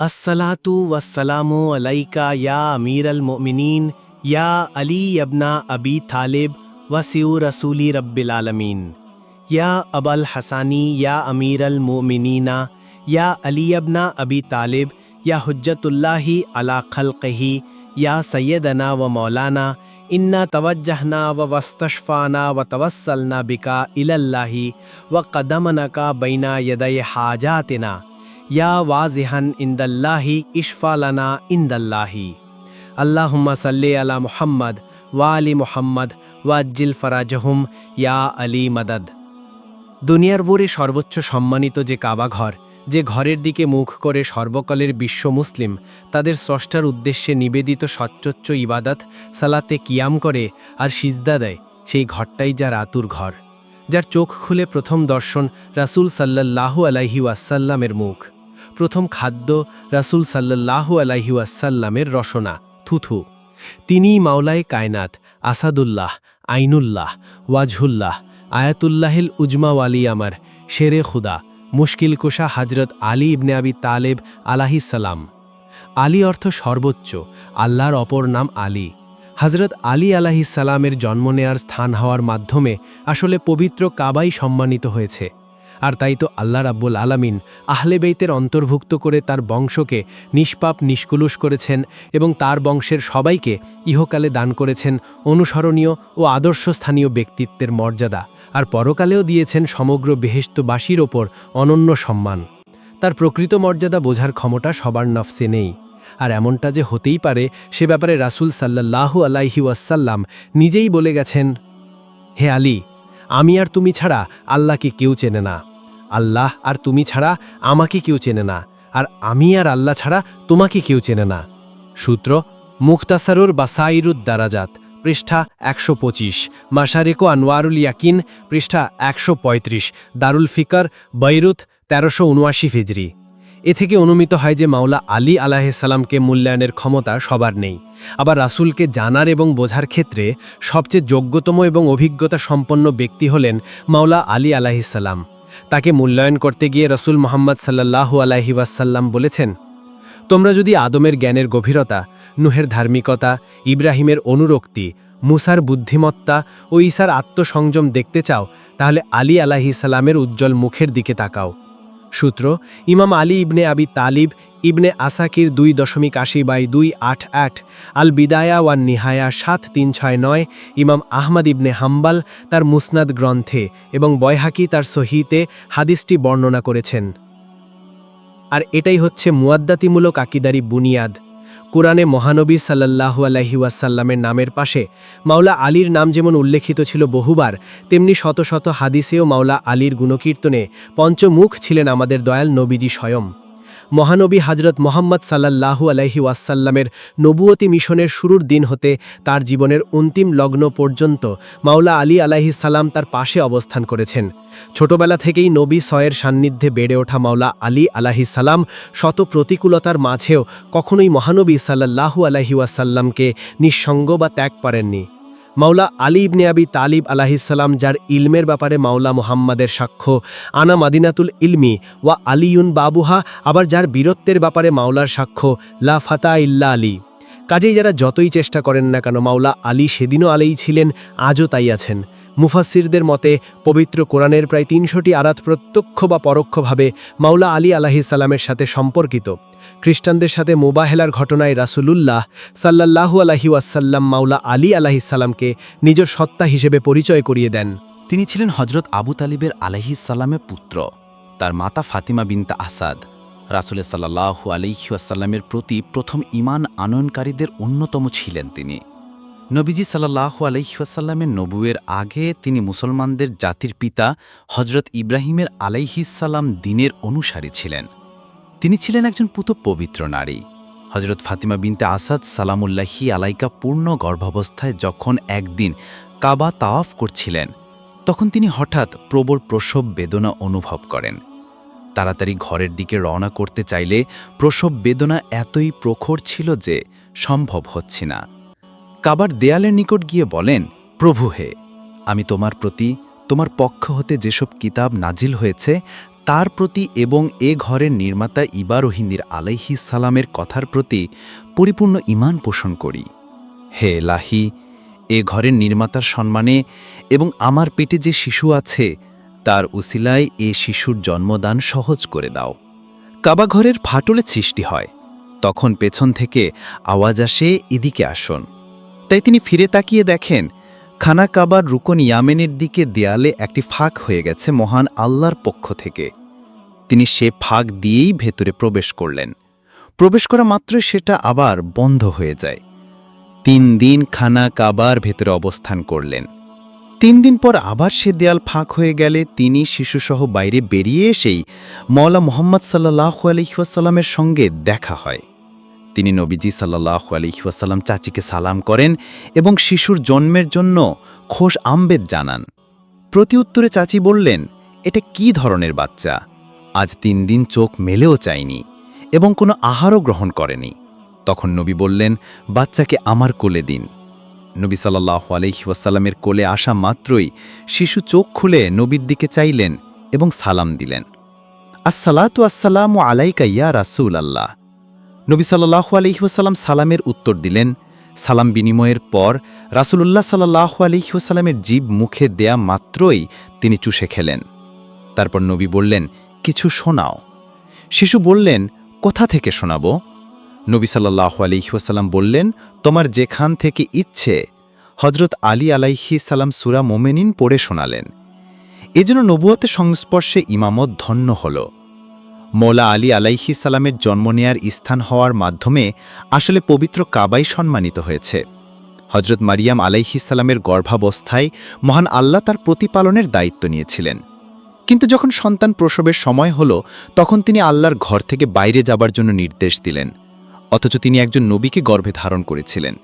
السلاۃ وسلام علیکہ یا امیر المؤمنین، یا علی ابنا ابی طالب وسیع رسولی رب العالمین، یا اب الحسانی یا امیر المومنینہ یا علی ابنا ابی طالب، یا حجت اللہ علا خلقہی یا سیدنا و مولانا، انا توجہنا و وسطفانہ و توسلنا بکا اللہ و قدمنا کا بینا حاجات حاجاتنا۔ ইয়া ওয়াজিহান ইন্দাল্লাহি ইশফালানা ইন্দাল্লাহি আল্লাহুম্মা সাল্লি আলা মুহাম্মদ ওয়া আলী মুহাম্মদ ওয়াজ্জিল ফরাজহুম ইয়া আলী মাদাদ দুনিয়ার বুরে সর্বোচ্চ সম্মানিত যে কাবাঘর যে ঘরের দিকে মুখ করে সর্বকালের বিশ্ব মুসলিম, তাদের স্রষ্টার উদ্দেশ্যে নিবেদিত সচ্চোচ্চ ইবাদত, সালাতে কিয়াম করে আর সিজদা দেয়, সেই ঘরটাই যার আতুর ঘর, যার চোখ খুলে প্রথম দর্শন রাসুল সাল্লাল্লাহু আলাইহি ওয়াসাল্লামের মুখ। প্রথম খাদ্য রাসূল সাল্লাল্লাহু আলাইহি ওয়াসাল্লামের রসনা, থুথু। তিনিই মাওলায় কায়নাত, আসাদুল্লাহ, আইনুল্লাহ, ওয়াজহুল্লাহ, আয়াতুল্লাহিল উজমাওয়ালি আমার, শেরে খুদা, মুশকিল কুশা হজরত আলী ইবনে আবি তালেব আলাহিসাল্লাম আলী অর্থ সর্বোচ্চ, আল্লাহর অপর নাম আলী। হজরত আলী আলাহিসাল্লামের জন্ম নেয়ার স্থান হওয়ার মাধ্যমে আসলে পবিত্র কাবাই সম্মানিত হয়েছে। আর তাই তো আল্লাহ রাব্বুল আলামিন আহলে বেইতের অন্তর্ভুক্ত করে তার বংশকে নিষ্পাপ, নিষ্কুলুষ করেছেন এবং তার বংশের সবাইকে ইহকালে দান করেছেন অনুসরণীয় ও আদর্শস্থানীয় ব্যক্তিত্বের মর্যাদা আর পরকালেও দিয়েছেন সমগ্র বেহেস্তবাসীর ওপর অনন্য সম্মান। তার প্রকৃত মর্যাদা বোঝার ক্ষমতা সবার নফসে নেই। আর এমনটা যে হতেই পারে সে ব্যাপারে রাসূল সাল্লাল্লাহু আলাইহি ওয়াসাল্লাম নিজেই বলে গেছেন, হে আলী, আমি আর তুমি ছাড়া আল্লাহকে কেউ চেনে না। আল্লাহ আর তুমি ছাড়া আমাকে কেউ চেনে না, আর আমি আর আল্লাহ ছাড়া তোমাকে কেউ চেনে না। সূত্র মুক্তাসারুর বাসাইরুদ দারাজাত, পৃষ্ঠা একশো পঁচিশ মাসারেকো আনোয়ারুল ইয়াকিন, পৃষ্ঠা একশো পঁয়ত্রিশ, দারুল ফিকর, বৈরুত তেরোশো উনআশি ফিজরি এ থেকে অনুমিত হয় যে মাওলা আলী আলাহিসাল্লামকে মূল্যায়নের ক্ষমতা সবার নেই। আবার রাসূলকে জানার এবং বোঝার ক্ষেত্রে সবচেয়ে যোগ্যতম এবং অভিজ্ঞতা সম্পন্ন ব্যক্তি হলেন মাওলা আলী আলাহিসাল্লাম তাকে মূল্যায়ন করতে গিয়ে রসুল মোহাম্মদ সাল্লাহু আলাহি ওয়াসাল্লাম বলেছেন, তোমরা যদি আদমের জ্ঞানের গভীরতা, নুহের ধার্মিকতা, ইব্রাহিমের অনুরক্তি, মুসার বুদ্ধিমত্তা ও ঈসার আত্মসংযম দেখতে চাও, তাহলে আলী আলাহি সালামের উজ্জ্বল মুখের দিকে তাকাও। সূত্র, ইমাম আলী ইবনে আবি তালিব ইবনে আসাকির দুই দশমিক আশি বাই দুই আট আট আল বিদায়া ওয়ান নিহায়া সাত তিন ছয় নয়, ইমাম আহমদ ইবনে হাম্বাল তার মুসনাদ গ্রন্থে এবং বয়হাকি তার সহিতে হাদিসটি বর্ণনা করেছেন। আর এটাই হচ্ছে মুয়াদ্দাতিমূলক আকিদারি বুনিয়াদ। কোরআনে মহানবী সাল্লাহু আলহি ওয়াসাল্লামের নামের পাশে মাওলা আলীর নাম যেমন উল্লেখিত ছিল বহুবার, তেমনি শত শত হাদিসেও মাওলা আলীর গুণকীর্তনে পঞ্চমুখ ছিলেন আমাদের দয়াল নবীজি স্বয়ং। মহানবী হজরত মোহাম্মদ সাল্লাহু আলহি ওয়াসাল্লামের নবুয়তি মিশনের শুরুর দিন হতে তার জীবনের অন্তিম লগ্ন পর্যন্ত মাওলা আলী আলাহি সাল্লাম তার পাশে অবস্থান করেছেন। ছোটবেলা থেকেই নবী সয়ের সান্নিধ্যে বেড়ে ওঠা মাওলা আলী আলাহি সাল্লাম শত প্রতিকূলতার মাঝেও কখনোই মহানবী সাল্লাহু আলহি ওয়াসাল্লামকে নিঃসঙ্গ বা ত্যাগ পারেননি মাওলা আলী ইবনে আবি তালিব আলাহিসাল্লাম যার ইলমের ব্যাপারে মাওলা মুহাম্মাদের সাক্ষ্য, আনা মাদিনাতুল ইলমি ওয়া আলিউন বাবুহা, আবার যার বীরত্বের ব্যাপারে মাওলার সাক্ষ্য, লা ফাতা ইল্লা আলী। কাজেই যারা যতই চেষ্টা করেন না কেন, মাওলা আলী সেদিনও আলেই ছিলেন, আজও তাই আছেন। মুফাসিরদের মতে, পবিত্র কোরআনের প্রায় তিনশোটি আরাত প্রত্যক্ষ বা পরোক্ষভাবে মাওলা আলী আলাহিসাল্লামের সাথে সম্পর্কিত। খ্রিস্টানদের সাথে মোবাহেলার ঘটনায় রাসুলুল্লাহ সাল্লাল্লাহু আলাহি ওয়াসাল্লাম মাওলা আলী আলাহিসাল্লামকে নিজের সত্তা হিসেবে পরিচয় করিয়ে দেন। তিনি ছিলেন হজরত আবু তালিবের আলাইহিসাল্লামের পুত্র। তার মাতা ফাতিমা বিনতা আসাদ। রাসুলের সাল্লাহু আলহিউসাল্লামের প্রতি প্রথম ইমান আনয়নকারীদের অন্যতম ছিলেন তিনি। নবীজি সাল্লাহু আলহিউসাল্লামের নবুয়ের আগে তিনি মুসলমানদের জাতির পিতা হজরত ইব্রাহিমের আলাইহিসাল্লাম দিনের অনুসারী ছিলেন। তিনি ছিলেন একজন পুত পবিত্র নারী। হজরত ফাতিমা বিনতে আসাদ সালামুল্লাহি আলাইকা পূর্ণ গর্ভাবস্থায় যখন একদিন কাবা তাওয়াফ করছিলেন, তখন তিনি হঠাৎ প্রবল প্রসব বেদনা অনুভব করেন। তাড়াতাড়ি ঘরের দিকে রওনা করতে চাইলে প্রসব বেদনা এতই প্রখর ছিল যে সম্ভব হচ্ছে না। কাবার দেয়ালের নিকট গিয়ে বলেন, প্রভু হে, আমি তোমার প্রতি, তোমার পক্ষ হতে যেসব কিতাব নাজিল হয়েছে, তার প্রতি এবং এ ঘরের নির্মাতা ইবারোহিন্দির আলাইহি সালামের কথার প্রতি পরিপূর্ণ ইমান পোষণ করি। হে লাহি এ ঘরের নির্মাতার সম্মানে এবং আমার পেটে যে শিশু আছে, তার উসিলায় এ শিশুর জন্মদান সহজ করে দাও। কাবাঘরের ফাটলে সৃষ্টি হয়, তখন পেছন থেকে আওয়াজ আসে, এদিকে আসুন। তাই তিনি ফিরে তাকিয়ে দেখেন, খানা কাবার রুকন ইয়ামেনের দিকে দেয়ালে একটি ফাঁক হয়ে গেছে মহান আল্লাহর পক্ষ থেকে। তিনি সে ফাঁক দিয়েই ভেতরে প্রবেশ করলেন। প্রবেশ করা মাত্রই সেটা আবার বন্ধ হয়ে যায়। তিন দিন খানা কাবার ভেতরে অবস্থান করলেন। তিন দিন পর আবার সে দেয়াল ফাঁক হয়ে গেলে তিনি শিশুসহ বাইরে বেরিয়ে এসেই মৌলা মোহাম্মদ সাল্লাহ আলহিহাসাল্লামের সঙ্গে দেখা হয়। তিনি নবীজি সাল্লাহ আলহিহাসাল্লাম চাচিকে সালাম করেন এবং শিশুর জন্মের জন্য খোশ আম্বেদ জানান। প্রতি উত্তরে চাচি বললেন, এটা কি ধরনের বাচ্চা? আজ তিন দিন চোখ মেলেও চায়নি এবং কোনো আহারও গ্রহণ করেনি। তখন নবী বললেন, বাচ্চাকে আমার কোলে দিন। নবী সাল্লাহ আলহিউসাল্লামের কোলে আসা মাত্রই শিশু চোখ খুলে নবীর দিকে চাইলেন এবং সালাম দিলেন। আসসালাতু আসসালামু আলাইকা ইয়া রাসূল আল্লাহ নবী সাল্লাহ আলহিউসাল্লাম সালামের উত্তর দিলেন, সালাম বিনিময়ের পর রাসূলুল্লাহ সাল্লাহ আলহিউসাল্লামের জীব মুখে দেয়া মাত্রই তিনি চুষে খেলেন। তারপর নবী বললেন, কিছু শোনাও। শিশু বললেন, কোথা থেকে শোনাবো? নবী সাল্লাহ আলিহাসাল্লাম বললেন, তোমার যেখান থেকে ইচ্ছে। হজরত আলী আলাইহি সালাম সুরা মোমেনিন পড়ে শোনালেন। এজন্য নবুয়তের সংস্পর্শে ইমামত ধন্য হল। মৌলা আলী আলাইহি সালামের জন্ম নেয়ার স্থান হওয়ার মাধ্যমে আসলে পবিত্র কাবাই সম্মানিত হয়েছে। হজরত মারিয়াম আলাইহি সালামের গর্ভাবস্থায় মহান আল্লাহ তার প্রতিপালনের দায়িত্ব নিয়েছিলেন। কিন্তু যখন সন্তান প্রসবের সময় হল, তখন তিনি আল্লাহর ঘর থেকে বাইরে যাবার জন্য নির্দেশ দিলেন, অথচ তিনি একজন নবীকে গর্ভে ধারণ করেছিলেন।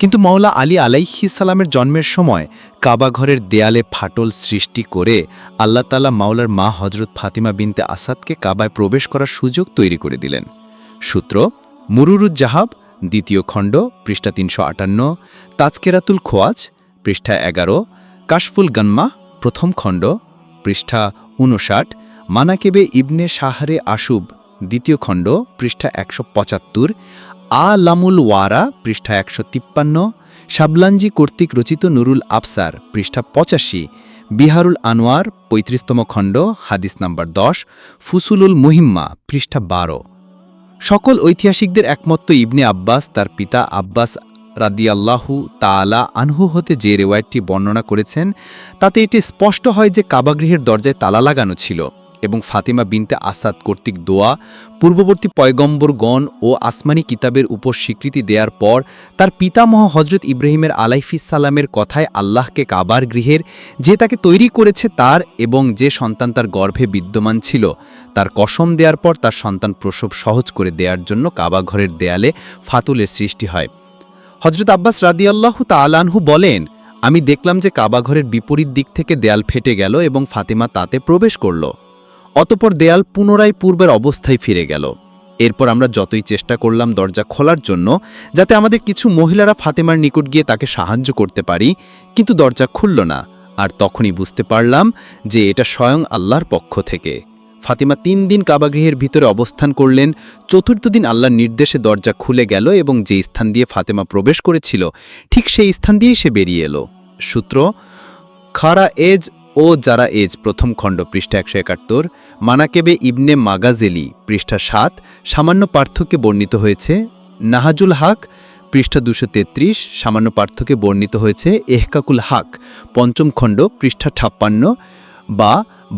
কিন্তু মাওলা আলী আলাইহি সালামের জন্মের সময় কাবা ঘরের দেয়ালে ফাটল সৃষ্টি করে আল্লাহ তালা মাওলার মা হজরত ফাতিমা বিনতে আসাদকে কাবায় প্রবেশ করার সুযোগ তৈরি করে দিলেন। সূত্র মুরুরুজ্জাহাব দ্বিতীয় খণ্ড, পৃষ্ঠা তিনশো আটান্ন, তাজকেরাতুল খোয়াজ, পৃষ্ঠা এগারো, কাশফুল গন্মা প্রথম খণ্ড, পৃষ্ঠা উনষাট মানাকেবে ইবনে শাহরে আশুব, দ্বিতীয় খণ্ড, পৃষ্ঠা একশো পঁচাত্তর আ লামুল ওয়ারা, পৃষ্ঠা একশো তিপ্পান্ন শাবলাঞ্জি কর্তৃক রচিত নুরুল আফসার পৃষ্ঠা পঁচাশি, বিহারুল আনোয়ার, পঁয়ত্রিশতম খণ্ড, হাদিস নাম্বার দশ, ফুসুলুল মুহিম্মা, পৃষ্ঠা বারো। সকল ঐতিহাসিকদের একমত্ত ইবনে আব্বাস, তার পিতা আব্বাস রাদিয়াল্লাহু তাআলা আনহু হতে যে রেওয়ায়তটি বর্ণনা করেছেন, তাতে এটি স্পষ্ট হয় যে কাবাগৃহের দরজায় তালা লাগানো ছিল। এবং ফাতিমা বিনতে আসাদ কর্তৃক দোয়া, পূর্ববর্তী পয়গম্বরগণ ও আসমানি কিতাবের উপর স্বীকৃতি দেওয়ার পর তার পিতামহ হজরত ইব্রাহিমের আলাইফিসাল্লামের কথায় আল্লাহকে কাবার গৃহের যে তাকে তৈরি করেছে তার এবং যে সন্তান তার গর্ভে বিদ্যমান ছিল, তার কসম দেওয়ার পর তার সন্তান প্রসব সহজ করে দেওয়ার জন্য কাবা ঘরের দেয়ালে ফাতুলের সৃষ্টি হয়। হজরত আব্বাস রাদিয়াল্লাহু তালানহু বলেন, আমি দেখলাম যে কাবাঘরের বিপরীত দিক থেকে দেয়াল ফেটে গেল এবং ফাতেমা তাতে প্রবেশ করল। অতপর দেয়াল পুনরায় পূর্বের অবস্থায় ফিরে গেল। এরপর আমরা যতই চেষ্টা করলাম দরজা খোলার জন্য, যাতে আমাদের কিছু মহিলারা ফাতেমার নিকট গিয়ে তাকে সাহায্য করতে পারি, কিন্তু দরজা খুলল না, আর তখনই বুঝতে পারলাম যে এটা স্বয়ং আল্লাহর পক্ষ থেকে। ফাতিমা তিন দিন কাবাগৃহের ভিতরে অবস্থান করলেন, চতুর্থ দিন আল্লাহর নির্দেশে দরজা খুলে গেল এবং যে স্থান দিয়ে ফাতেমা প্রবেশ করেছিল, ঠিক সেই স্থান দিয়েই সে বেরিয়ে এলো। সূত্র, খারা এজ ও যারা এজ প্রথম খণ্ড পৃষ্ঠা একশো একাত্তর, মানাকেবে ইবনে মাগাজেলি পৃষ্ঠা সাত, সামান্য পার্থক্যে বর্ণিত হয়েছে নাহাজুল হাক পৃষ্ঠা দুশো তেত্রিশ, সামান্য পার্থক্যে বর্ণিত হয়েছে এহকাকুল হাক পঞ্চম খণ্ড পৃষ্ঠা ছাপ্পান্ন বা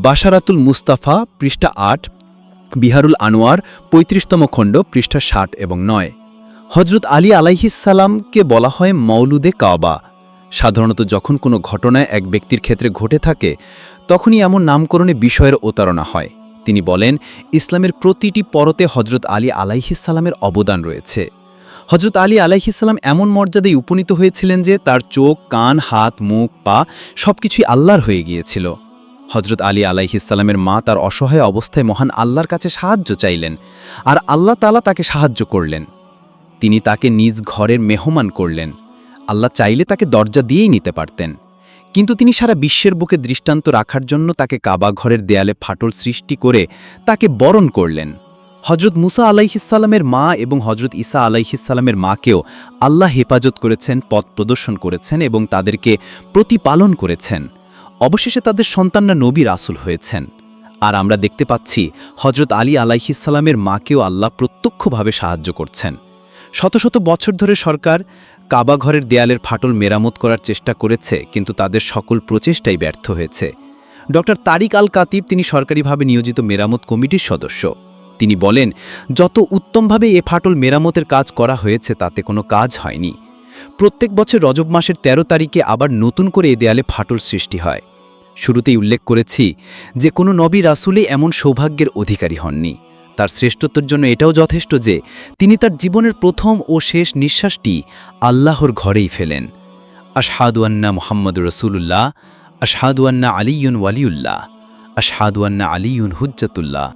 বাসারাতুল মুস্তাফা পৃষ্ঠা আট, বিহারুল আনোয়ার পঁয়ত্রিশতম খণ্ড পৃষ্ঠা ষাট এবং নয়। হজরত আলী আলাইহিসাল্লামকে বলা হয় মৌলুদে কাবা। সাধারণত যখন কোনো ঘটনায় এক ব্যক্তির ক্ষেত্রে ঘটে থাকে, তখনই এমন নামকরণে বিষয়ের ওতারণা হয়। তিনি বলেন, ইসলামের প্রতিটি পরতে হজরত আলী আলাইহিসাল্লামের অবদান রয়েছে। হজরত আলী আলাইহিসাল্লাম এমন মর্যাদায় উপনীত হয়েছিলেন যে তার চোখ, কান, হাত, মুখ, পা সবকিছুই আল্লাহর হয়ে গিয়েছিল। হজরত আলী আলাইহিসাল্লামের মা তার অসহায় অবস্থায় মহান আল্লাহর কাছে সাহায্য চাইলেন আর আল্লাহ তালা তাকে সাহায্য করলেন। তিনি তাকে নিজ ঘরের মেহমান করলেন। আল্লাহ চাইলে তাকে দরজা দিয়েই নিতে পারতেন। কিন্তু তিনি সারা বিশ্বের বুকে দৃষ্টান্ত রাখার জন্য তাকে কাবা ঘরের দেয়ালে ফাটল সৃষ্টি করে তাকে বরণ করলেন। হজরত মুসা আলাইহিসাল্লামের মা এবং হজরত ঈসা আলাইহিসাল্লামের মাকেও আল্লাহ হেফাজত করেছেন, পথ প্রদর্শন করেছেন এবং তাদেরকে প্রতিপালন করেছেন। অবশেষে তাদের সন্তানরা নবী রাসুল হয়েছেন। আর আমরা দেখতে পাচ্ছি হজরত আলী আলাইহিসাল্লামের মাকেও আল্লাহ প্রত্যক্ষভাবে সাহায্য করছেন। শত শত বছর ধরে সরকার কাবা ঘরের দেয়ালের ফাটল মেরামত করার চেষ্টা করেছে, কিন্তু তাদের সকল প্রচেষ্টাই ব্যর্থ হয়েছে। ডক্টর তারিক আল কাতিব তিনি সরকারিভাবে নিয়োজিত মেরামত কমিটির সদস্য। তিনি বলেন, যত উত্তমভাবে এ ফাটল মেরামতের কাজ করা হয়েছে, তাতে কোনো কাজ হয়নি। প্রত্যেক বছর রজব মাসের ১৩ তারিখে আবার নতুন করে এ দেয়ালে ফাটল সৃষ্টি হয়। শুরুতেই উল্লেখ করেছি, যে কোনো নবী রাসুলে এমন সৌভাগ্যের অধিকারী হননি। তার শ্রেষ্ঠত্বের জন্য এটাও যথেষ্ট যে তিনি তার জীবনের প্রথম ও শেষ নিঃশ্বাসটি আল্লাহর ঘরেই ফেলেন। আশহাদুয়ান্না মোহাম্মদ রসুল্লাহ আশহাদুয়ান্না আলিউন ওয়ালিউল্লাহ আশহাদুয়ান্না আলিউন হুজ্জাতুল্লাহ।